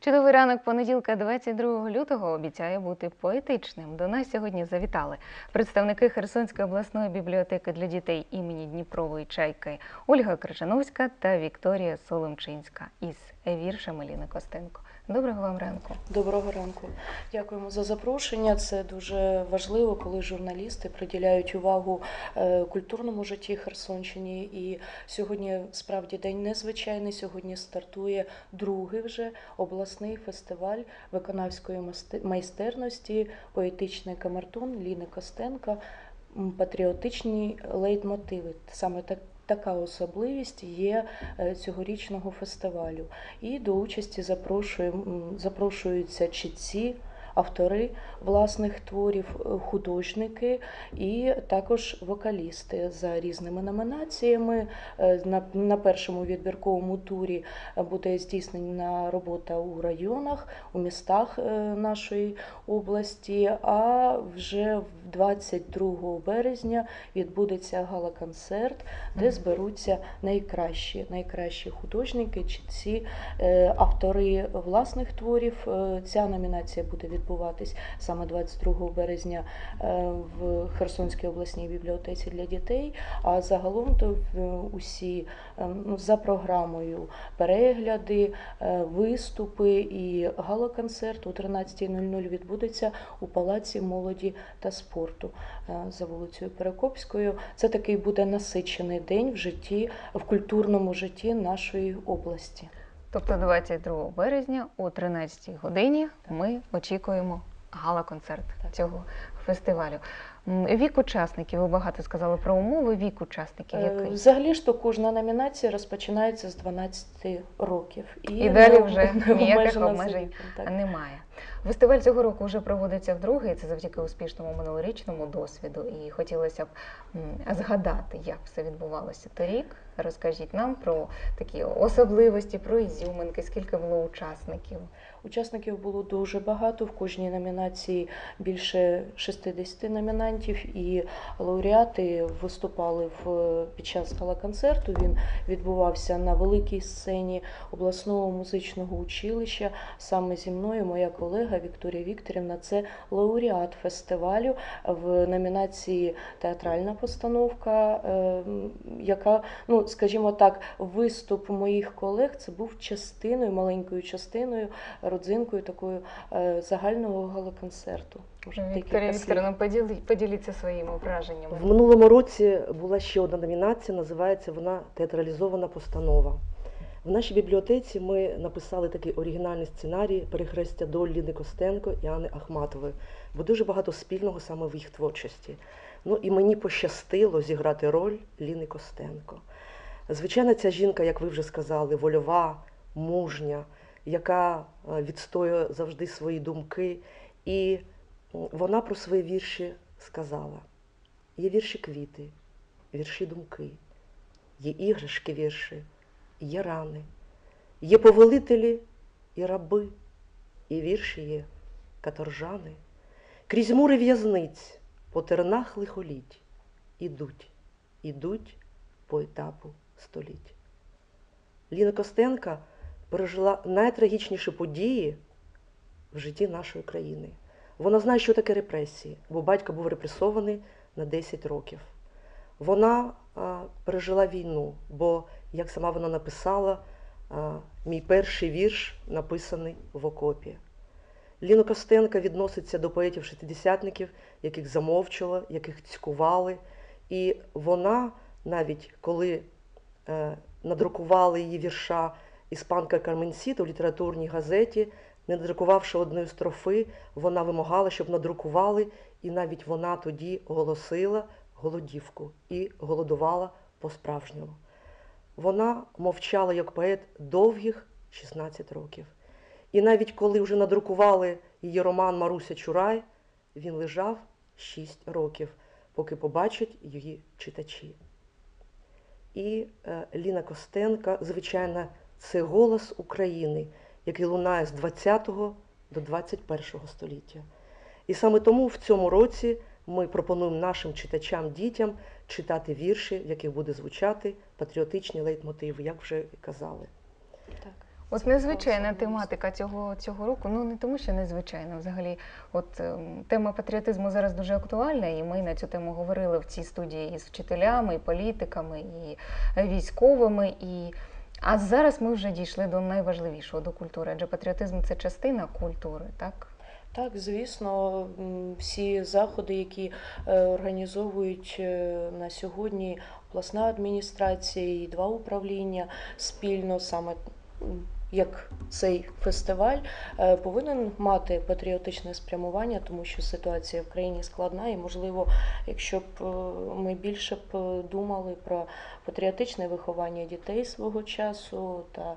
Чудовий ранок понеділка, 22 лютого, обіцяє бути поетичним. До нас сьогодні завітали представники Херсонської обласної бібліотеки для дітей імені Дніпрової чайки Ольга Крижановська та Вікторія Соломчинська із віршами Ліни Костенко. Доброго вам ранку. Доброго ранку. Дякуємо за запрошення. Це дуже важливо, коли журналісти приділяють увагу е, культурному житті Херсонщині. І сьогодні справді день незвичайний. Сьогодні стартує другий вже обласний фестиваль виконавської майстерності, поетичний камертон Ліни Костенка, патріотичні лейтмотиви. Саме так. Така особливість є е, цьогорічного фестивалю. І до участі запрошуються читці, автори власних творів, е, художники і також вокалісти за різними номінаціями. Е, На, першому відбірковому турі е, буде здійснена робота у районах, у містах нашої області. А вже 22 березня відбудеться гала-концерт, де зберуться найкращі, найкращі художники, читці, е, автори власних творів. Ця номінація буде відбуватись саме 22 березня е, в Херсонській обласній бібліотеці для дітей. А загалом то е, усі е, ну, за програмою перегляди, виступи і гала-концерт о 13.00 відбудеться у Палаці молоді та спорту за вулицею Перекопською. Це такий буде насичений день в житті, в культурному житті нашої області. Тобто 22 березня о 13 годині ми очікуємо гала-концерт цього фестивалю. Вік учасників, ви багато сказали про умови. Вік учасників Е, який? Взагалі ж то кожна номінація розпочинається з 12 років. І і далі вже ніяких обмежень. Немає. Фестиваль цього року вже проводиться вдруге, і це завдяки успішному минулорічному досвіду. І хотілося б згадати, як все відбувалося торік. Розкажіть нам про такі особливості, про ізюминки, скільки було учасників. Учасників було дуже багато. В кожній номінації більше 60 номінантів, і лауреати виступали в під час гала-концерту. Він відбувався на великій сцені обласного музичного училища. Саме зі мною моя колега Вікторія Вікторівна. Це лауреат фестивалю в номінації Театральна постановка, е, яка, ну скажімо так, виступ моїх колег це був частиною, маленькою частиною родзинкою такою е, загального галоконцерту. Вікторія. Вікторовна, поділи, поділіться своїми враженнями. В минулому році була ще одна номінація, називається вона Театралізована постанова. В нашій бібліотеці ми написали такий оригінальний сценарій перехрестя доль Ліни Костенко і Анни Ахматової, бо дуже багато спільного саме в їх творчості. Ну і мені пощастило зіграти роль Ліни Костенко. Звичайно, ця жінка, як ви вже сказали, вольова, мужня, яка е, відстоює завжди свої думки. І вона про свої вірші сказала. Є вірші квіти, вірші думки, є іграшки вірші, є рани, є повелителі і раби, і вірші є каторжани. Крізь мури в'язниць по тернах лихоліть ідуть, ідуть по етапу століть. Ліна Костенка пережила найтрагічніші події в житті нашої країни. Вона знає, що таке репресії, бо батько був репресований на 10 років. Вона пережила війну, бо, як сама вона написала, мій перший вірш написаний в окопі. Ліна Костенка відноситься до поетів-шестидесятників, яких замовчувала, яких цькували. І вона, навіть коли е, надрукували її вірша Іспанка Карменсіто в літературній газеті, не надрукувавши одної строфи, вона вимагала, щоб надрукували, і навіть вона тоді оголосила голодівку і голодувала по-справжньому. Вона мовчала як поет довгих 16 років. І навіть коли вже надрукували її роман Маруся Чурай, він лежав 6 років, поки побачать її читачі. І е, Ліна Костенка, звичайно, це голос України, який лунає з 20-го до 21-го століття. І саме тому в цьому році ми пропонуємо нашим читачам, дітям читати вірші, в яких буде звучати патріотичні лейтмотиви, як вже казали. Так. От незвичайна тематика цього, цього року. Ну не тому, що незвичайна. Взагалі, от ем, тема патріотизму зараз дуже актуальна, і ми на цю тему говорили в цій студії із вчителями, і політиками, і військовими. І... А зараз ми вже дійшли до найважливішого до культури, адже патріотизм це частина культури, так? Так, звісно, всі заходи, які е, організовують е, на сьогодні обласна адміністрація і два управління спільно саме. Як цей фестиваль е, повинен мати патріотичне спрямування, тому що ситуація в країні складна, і можливо, якщо б е, ми більше б е, думали про патріотичне виховання дітей свого часу та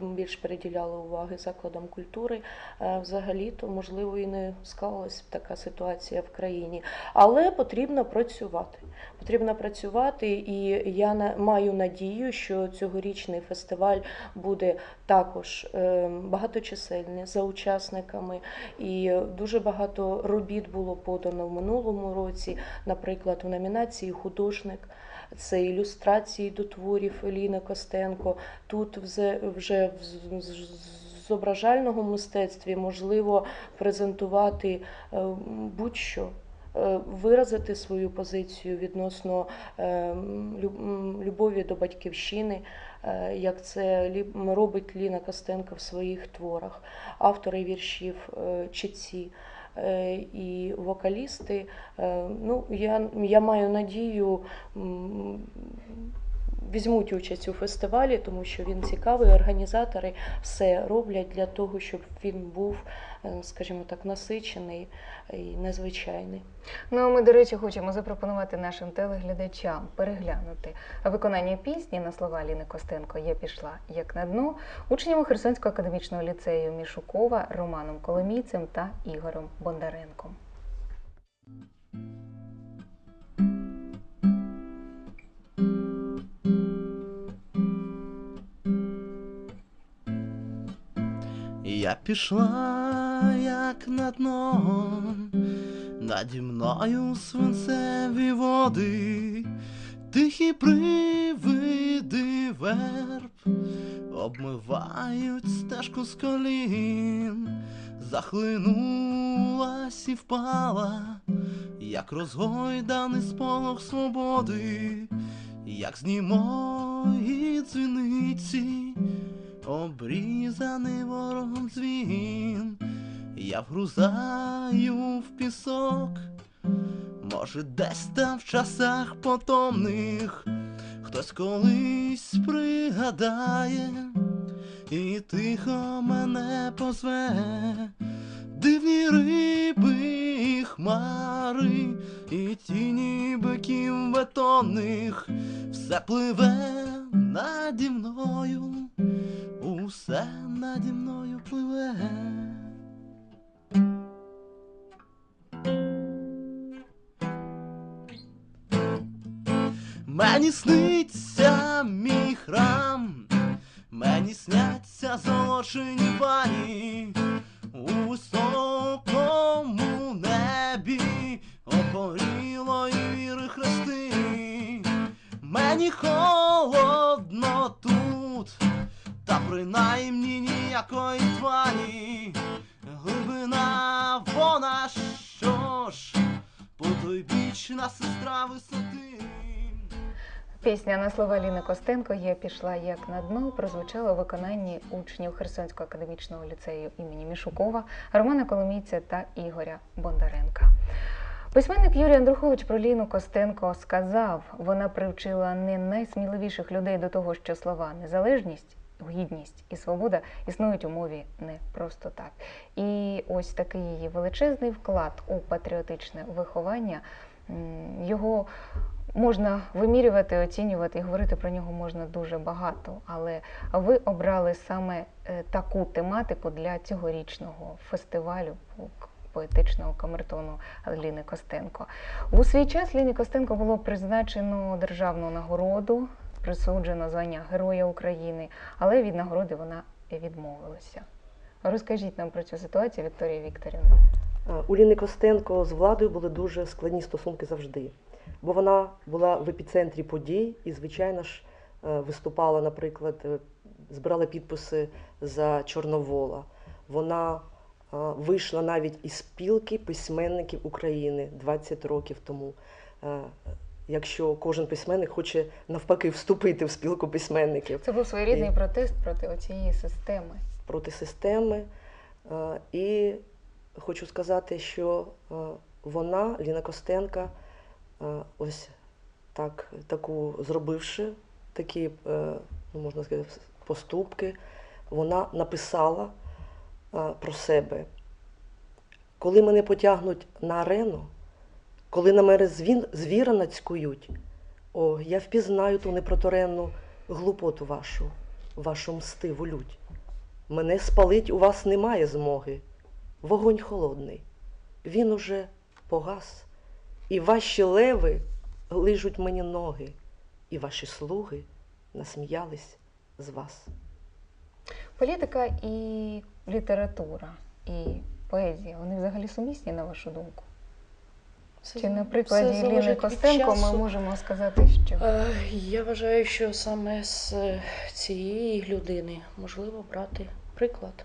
більш приділяли уваги закладам культури, взагалі, то можливо і не склалася б така ситуація в країні. Але потрібно працювати. Потрібно працювати, і я маю надію, що цьогорічний фестиваль буде також е, багаточисельний за учасниками, і дуже багато робіт було подано в минулому році, наприклад, в номінації художник. Це ілюстрації до творів Еліни Костенко. Тут вже, в зображальному мистецтві можливо презентувати е, будь-що. е, Виразити свою позицію відносно любові до батьківщини, як це робить Ліна Костенко в своїх творах, автори віршів, е, читці е, і вокалісти. Е, Ну, я, я маю надію, візьмуть участь у фестивалі, тому що він цікавий. Організатори все роблять для того, щоб він був, е, скажімо так, насичений і незвичайний. Ну, а ми, до речі, хочемо запропонувати нашим телеглядачам переглянути виконання пісні на слова Ліни Костенко Я пішла як на дно учнями Херсонського академічного ліцею Мішукова Романом Коломійцем та Ігорем Бондаренком. Я пішла, як на дно, наді мною свинцеві води, тихі привиди верб, обмивають стежку з колін, захлинулась і впала, як розгойданий сполох свободи, як з німої дзвіниці обрізаний ворогом дзвін, я вгрузаю в пісок, може, десь там в часах потомних хтось колись пригадає і тихо мене позве, дивні риби і хмари, і тіні биків бетонних, все пливе наді мною усе наді мною пливе. Мені сниться мій храм, мені сняться золочені пані холодно тут, та принаймні ніякої твані. Глибина вона що ж, потойбічна сестра висоти. Пісня на слова Ліни Костенко Я пішла як на дно прозвучала у виконанні учнів Херсонського академічного ліцею імені Мішукова, Романа Коломійця та Ігоря Бондаренка. Письменник Юрій Андрухович про Ліну Костенко сказав: вона привчила не найсміливіших людей до того, що слова незалежність, гідність і свобода існують у мові не просто так. І ось такий її величезний вклад у патріотичне виховання. Його можна вимірювати, оцінювати і говорити про нього можна дуже багато. Але ви обрали саме е, таку тематику для цьогорічного фестивалю поетичного камертону Ліни Костенко. У свій час Ліні Костенко було призначено державну нагороду, присуджено звання Героя України, але від нагороди вона відмовилася. Розкажіть нам про цю ситуацію, Вікторія Вікторівна. Е, У Ліни Костенко з владою були дуже складні стосунки завжди, бо вона була в епіцентрі подій і, звичайно ж, е, виступала, наприклад, е, збирала підписи за Чорновола. Вона вийшла навіть із спілки письменників України 20 років тому. Е, Якщо кожен письменник хоче навпаки вступити в спілку письменників Це був своєрідний І- протест проти цієї системи. проти системи. Е, І хочу сказати, що е, вона, Ліна Костенка, е, ось так, таку зробивши такі, е, ну, можна сказати, поступки, вона написала е, про себе. Коли мене потягнуть на арену, коли на мене звіра нацькують, о, я впізнаю ту непроторенну глупоту вашу, вашу мстиву лють. Мене спалить у вас немає змоги. Вогонь холодний, він уже погас, і ваші леви лижуть мені ноги, і ваші слуги насміялись з вас. Політика і література, і поезія вони взагалі сумісні, на вашу думку? Це- Чи на прикладі Ліни Костенко ми можемо сказати, що Е, Я вважаю, що саме з цієї людини можливо брати приклад.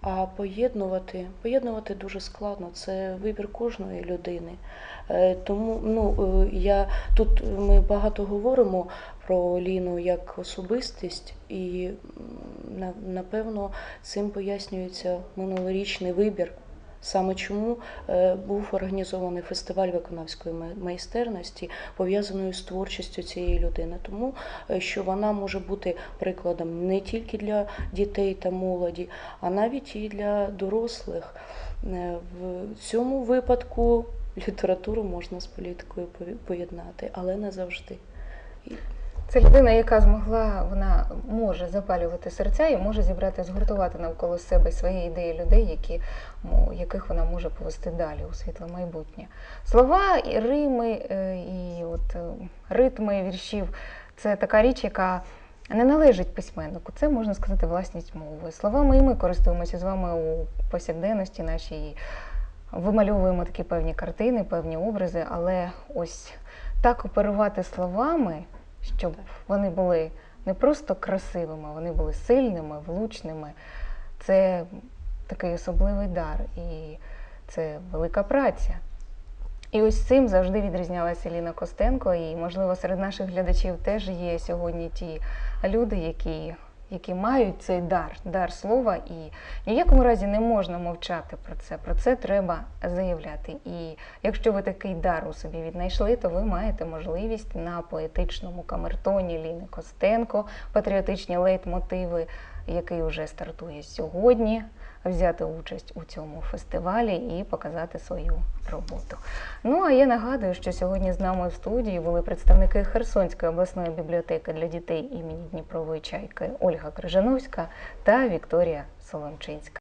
А поєднувати, поєднувати дуже складно. Це вибір кожної людини. Е, Тому ну, е, я, тут ми багато говоримо про Ліну як особистість, і на- напевно цим пояснюється минулорічний вибір. Саме чому е, був організований фестиваль виконавської майстерності, пов'язаної з творчістю цієї людини, тому е, що вона може бути прикладом не тільки для дітей та молоді, а навіть і для дорослих. Е, В цьому випадку літературу можна з політикою поєднати, але не завжди. Це людина, яка змогла, вона може запалювати серця і може зібрати, згуртувати навколо себе свої ідеї людей, які, яких вона може повести далі у світле майбутнє. Слова, і рими е, і от е, ритми віршів це така річ, яка не належить письменнику. Це можна сказати власність мови. Словами і ми користуємося з вами у повсякденності нашій. Вимальовуємо такі певні картини, певні образи, але ось так оперувати словами, щоб вони були не просто красивими, вони були сильними, влучними. Це такий особливий дар, і це велика праця. І ось цим завжди відрізнялася Ліна Костенко, і, можливо, серед наших глядачів теж є сьогодні ті люди, які, які мають цей дар, дар слова, і ні в якому разі не можна мовчати про це. Про це треба заявляти. І якщо ви такий дар у собі віднайшли, то ви маєте можливість на поетичному камертоні Ліни Костенко, патріотичні лейтмотиви, який вже стартує сьогодні, взяти участь у цьому фестивалі і показати свою роботу. Ну а я нагадую, що сьогодні з нами в студії були представники Херсонської обласної бібліотеки для дітей імені Дніпрової чайки Ольга Крижановська та Вікторія Соломчинська.